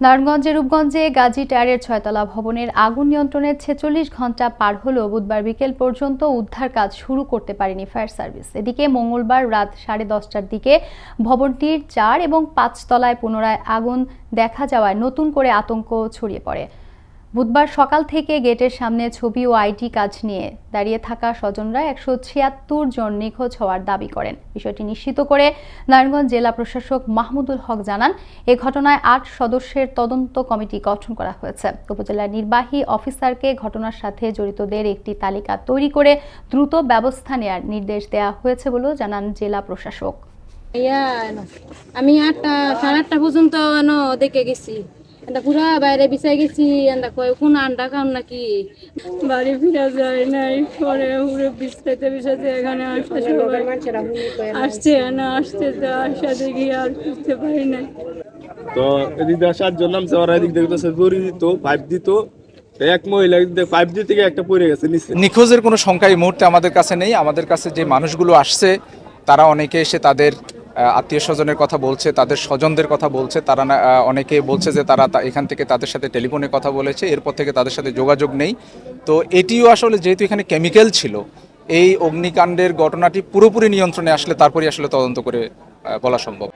নারায়ণগঞ্জের রূপগঞ্জে গাজী টায়ারের ছয়তলা ভবনের আগুন নিয়ন্ত্রণের ছেচল্লিশ ঘণ্টা পার হলেও বুধবার বিকেল পর্যন্ত উদ্ধার কাজ শুরু করতে পারেনি ফায়ার সার্ভিস। এদিকে মঙ্গলবার রাত সাড়ে দশটার দিকে ভবনটির চার এবং পাঁচ তলায় পুনরায় আগুন দেখা যাওয়ায় নতুন করে আতঙ্ক ছড়িয়ে পড়ে। বুধবার সকাল থেকে গেটের সামনে ছবি ও আইটি কাজ নিয়ে দাঁড়িয়ে থাকা স্বজনরা একশো ছিয়াত্তর জন নিখোঁজ হওয়ার দাবি করেন। বিষয়টি নিশ্চিত করে নারায়ণগঞ্জ জেলা প্রশাসক মাহমুদুল হক জানান, এ ঘটনায় আট সদস্যের তদন্ত কমিটি গঠন করা হয়েছে। উপজেলার নির্বাহী অফিসারকে ঘটনার সাথে জড়িতদের একটি তালিকা তৈরি করে দ্রুত ব্যবস্থা নেয়ার নির্দেশ দেওয়া হয়েছে বলেও জানান জেলা প্রশাসক। আমি আটটা, সাড়ে আটটা পর্যন্ত দেখে গেছি। এটা পুরা বাইরে বিছাই গেছি এটা কয় কোন আন্ডা খান নাকি? বাড়ি ফিরা যায় নাই পরে উড়ে বিছাইতে বিছাইতে এখানে আসতে আসছে না আসতে তো আসা দেখি আর বুঝতে পারি নাই। তো এদিক দিয়ে সাতজন নামছে ওরা এদিক দিয়ে তো দড়ি দিত পাইপ দিত। এক মহিলা দিয়ে একটা পড়ে গেছে নিচে। নিখোঁজের কোনো সংখ্যা এই মুহূর্তে আমাদের কাছে নেই। আমাদের কাছে যে মানুষগুলো আসছে তারা অনেকে এসে তাদের আত্মীয় স্বজনের কথা বলছে, তাদের স্বজনদের কথা বলছে, তারা অনেকে বলছে যে তারা এখান থেকে তাদের সাথে টেলিফোনে কথা বলেছে, এরপর থেকে তাদের সাথে যোগাযোগ নেই। তো এটিও আসলে যেহেতু এখানে কেমিক্যাল ছিল, এই অগ্নিকাণ্ডের ঘটনাটি পুরোপুরি নিয়ন্ত্রণে আসলে তারপরে আসলে তদন্ত করে বলা সম্ভব।